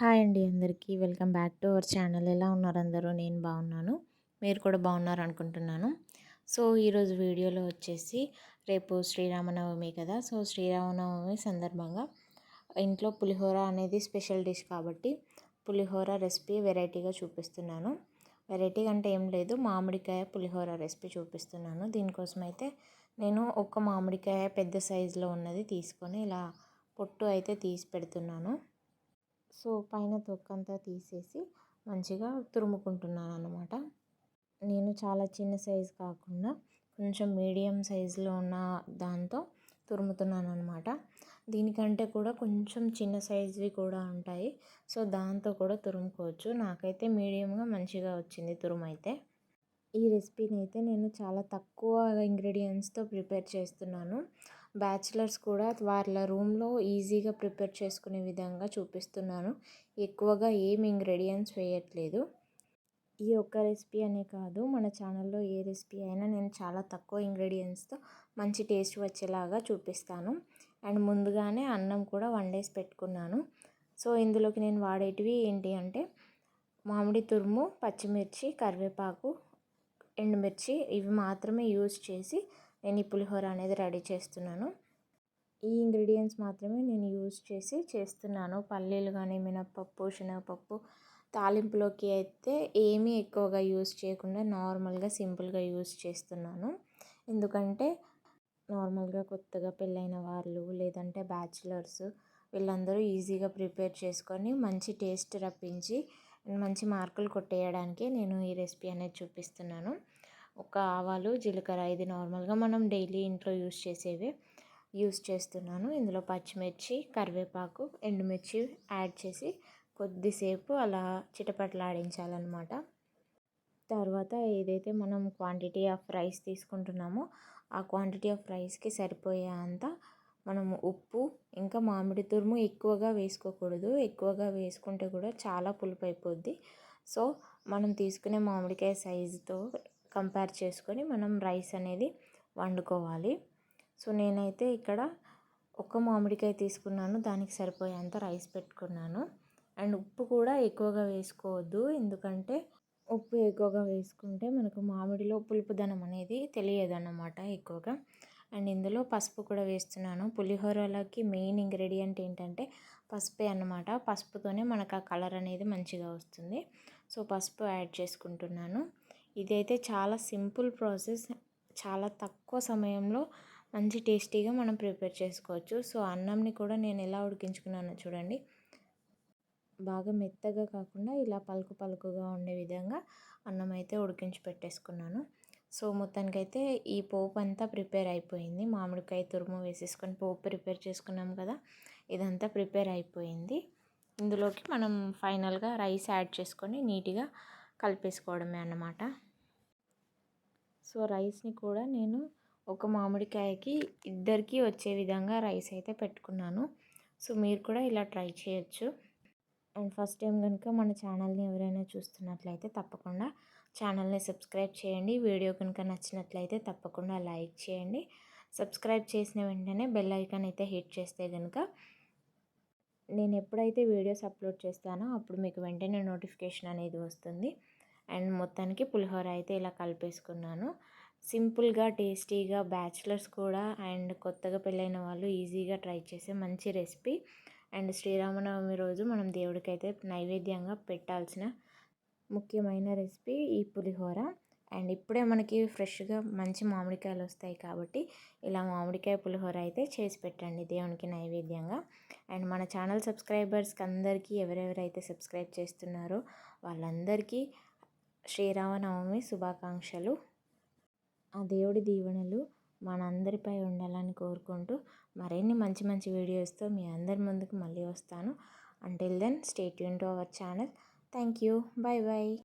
Hi అండి అందరికీ. Welcome back to our channel. ఎలా ఉన్నారు అందరూ? నేను బాగున్నాను. మీరు కూడా బాగున్నారు అనుకుంటున్నాను సో ఈరోజు వీడియోలో వచ్చేసి రేపు శ్రీరామనవమి కదా. సో శ్రీరామనవమి సందర్భంగా ఇంట్లో పులిహోర అనేది స్పెషల్ డిష్ కాబట్టి పులిహోర రెసిపీ వెరైటీగా చూపిస్తున్నాను. వెరైటీ అంటే ఏం లేదు. మామిడికాయ పులిహోర రెసిపీ చూపిస్తున్నాను. దీనికోసం అయితే నేను ఒక మామిడికాయ పెద్ద సైజులో ఉన్నది తీసుకొని ఇలా పొట్టు అయితే తీసి పెడుతున్నాను. సో పైన తొక్కంతా తీసేసి మంచిగా తురుముకుంటున్నాను అనమాట నేను చాలా చిన్న సైజు కాకుండా కొంచెం మీడియం సైజులో ఉన్న దాంతో తురుముతున్నాను అనమాట దీనికంటే కూడా కొంచెం చిన్న సైజువి కూడా ఉంటాయి. సో దాంతో కూడా తురుముకోవచ్చు. నాకైతే మీడియంగా మంచిగా వచ్చింది తురుమైతే. ఈ రెసిపీని అయితే నేను చాలా తక్కువ ఇంగ్రీడియంట్స్తో ప్రిపేర్ చేస్తున్నాను. బ్యాచిలర్స్ కూడా వాళ్ళ రూమ్లో ఈజీగా ప్రిపేర్ చేసుకునే విధంగా చూపిస్తున్నాను. ఎక్కువగా ఏం ఇంగ్రీడియంట్స్ వేయట్లేదు. ఈ ఒక్క రెసిపీ అనే కాదు మన ఛానల్లో ఏ రెసిపీ అయినా నేను చాలా తక్కువ ఇంగ్రీడియంట్స్తో మంచి టేస్ట్ వచ్చేలాగా చూపిస్తాను. అండ్ ముందుగానే అన్నం కూడా వండేసి పెట్టుకున్నాను. సో ఇందులోకి నేను వాడేటివి ఏంటి అంటే మామిడి తురుము పచ్చిమిర్చి కరివేపాకు ఎండుమిర్చి ఇవి మాత్రమే యూజ్ చేసి నేను ఈ పులిహోర అనేది రెడీ చేస్తున్నాను. ఈ ఇంగ్రీడియంట్స్ మాత్రమే నేను యూజ్ చేసి చేస్తున్నాను. పల్లీలు కానీ మినప్పప్పు శనగపప్పు తాలింపులోకి అయితే ఏమీ ఎక్కువగా యూజ్ చేయకుండా నార్మల్గా సింపుల్గా యూజ్ చేస్తున్నాను. ఎందుకంటే నార్మల్గా కొత్తగా పెళ్ళైన వాళ్ళు లేదంటే బ్యాచిలర్స్ వీళ్ళందరూ ఈజీగా ప్రిపేర్ చేసుకొని మంచి టేస్ట్ రప్పించి మంచి మార్కులు కొట్టేయడానికి నేను ఈ రెసిపీ అనేది చూపిస్తున్నాను. ఒక ఆవాలు జీలకర్ర ఇది నార్మల్గా మనం డైలీ ఇంట్లో యూస్ చేసేవి. యూస్ చేస్తున్నాను. ఇందులో పచ్చిమిర్చి కరివేపాకు ఎండుమిర్చి యాడ్ చేసి కొద్దిసేపు అలా చిటపట్లాడించాలన్నమాట. తర్వాత ఏదైతే మనం క్వాంటిటీ ఆఫ్ రైస్ తీసుకుంటున్నామో ఆ క్వాంటిటీ ఆఫ్ రైస్కి సరిపోయే అంత మనం ఉప్పు ఇంకా మామిడి తురుము ఎక్కువగా వేసుకోకూడదు. ఎక్కువగా వేసుకుంటే కూడా చాలా పులుపు అయిపోద్ది. సో మనం తీసుకునే మామిడికాయ సైజుతో కంపేర్ చేసుకొని మనం రైస్ అనేది వండుకోవాలి. సో నేనైతే ఇక్కడ ఒక మామిడికాయ తీసుకున్నాను. దానికి సరిపోయేంత రైస్ పెట్టుకున్నాను. అండ్ ఉప్పు కూడా ఎక్కువగా వేసుకోవద్దు. ఎందుకంటే ఉప్పు ఎక్కువగా వేసుకుంటే మనకు మామిడిలో పులుపుదనం అనేది తెలియదు అన్నమాట ఎక్కువగా. అండ్ ఇందులో పసుపు కూడా వేస్తున్నాను. పులిహోరలకి మెయిన్ ఇంగ్రీడియంట్ ఏంటంటే పసుపే అన్నమాట. పసుపుతోనే మనకు ఆ కలర్ అనేది మంచిగా వస్తుంది. సో పసుపు యాడ్ చేసుకుంటున్నాను. ఇదైతే చాలా సింపుల్ ప్రాసెస్ చాలా తక్కువ సమయంలో మంచి టేస్టీగా మనం ప్రిపేర్ చేసుకోవచ్చు. సో అన్నంని కూడా నేను ఎలా ఉడికించుకున్నానో చూడండి. బాగా మెత్తగా కాకుండా ఇలా పలుకు పలుకుగా ఉండే విధంగా అన్నం అయితే ఉడికించి పెట్టేసుకున్నాను. సో మొత్తానికైతే ఈ పోపు అంతా ప్రిపేర్ అయిపోయింది. మామిడికాయ తురుము వేసేసుకొని పోపు ప్రిపేర్ చేసుకున్నాం కదా ఇదంతా ప్రిపేర్ అయిపోయింది. ఇందులోకి మనం ఫైనల్గా రైస్ యాడ్ చేసుకొని నీట్గా కలిపేసుకోవడమే అన్నమాట. సో రైస్ని కూడా నేను ఒక మామిడికాయకి ఇద్దరికి వచ్చే విధంగా రైస్ అయితే పెట్టుకున్నాను. సో మీరు కూడా ఇలా ట్రై చేయొచ్చు. అండ్ ఫస్ట్ టైం కనుక మన ఛానల్ని ఎవరైనా చూస్తున్నట్లయితే తప్పకుండా ఛానల్ని సబ్స్క్రైబ్ చేయండి. వీడియో కనుక నచ్చినట్లయితే తప్పకుండా లైక్ చేయండి. సబ్స్క్రైబ్ చేసిన వెంటనే బెల్ ఐకాన్ అయితే హిట్ చేస్తే కనుక నేను ఎప్పుడైతే వీడియోస్ అప్లోడ్ చేస్తానో అప్పుడు మీకు వెంటనే నోటిఫికేషన్ అనేది వస్తుంది. అండ్ మొత్తానికి పులిహోర అయితే ఇలా కలిపేసుకున్నాను. సింపుల్గా టేస్టీగా బ్యాచిలర్స్ కూడా అండ్ కొత్తగా పెళ్ళైన వాళ్ళు ఈజీగా ట్రై చేసే మంచి రెసిపీ. అండ్ శ్రీరామనవమి రోజు మనం దేవుడికైతే నైవేద్యంగా పెట్టాల్సిన ముఖ్యమైన రెసిపీ ఈ పులిహోర. అండ్ ఇప్పుడే మనకి ఫ్రెష్గా మంచి మామిడికాయలు వస్తాయి కాబట్టి ఇలా మామిడికాయ పులిహోర అయితే చేసి పెట్టండి దేవునికి నైవేద్యంగా. అండ్ మన ఛానల్ సబ్స్క్రైబర్స్కి అందరికీ ఎవరెవరైతే సబ్స్క్రైబ్ చేస్తున్నారో వాళ్ళందరికీ శ్రీరామనవమి శుభాకాంక్షలు. ఆ దేవుడి దీవెనలు మనందరిపై ఉండాలని కోరుకుంటూ మరిన్ని మంచి మంచి వీడియోస్తో మీ అందరి ముందుకు మళ్ళీ వస్తాను. Until then stay Yoon to our channel thank you bye bye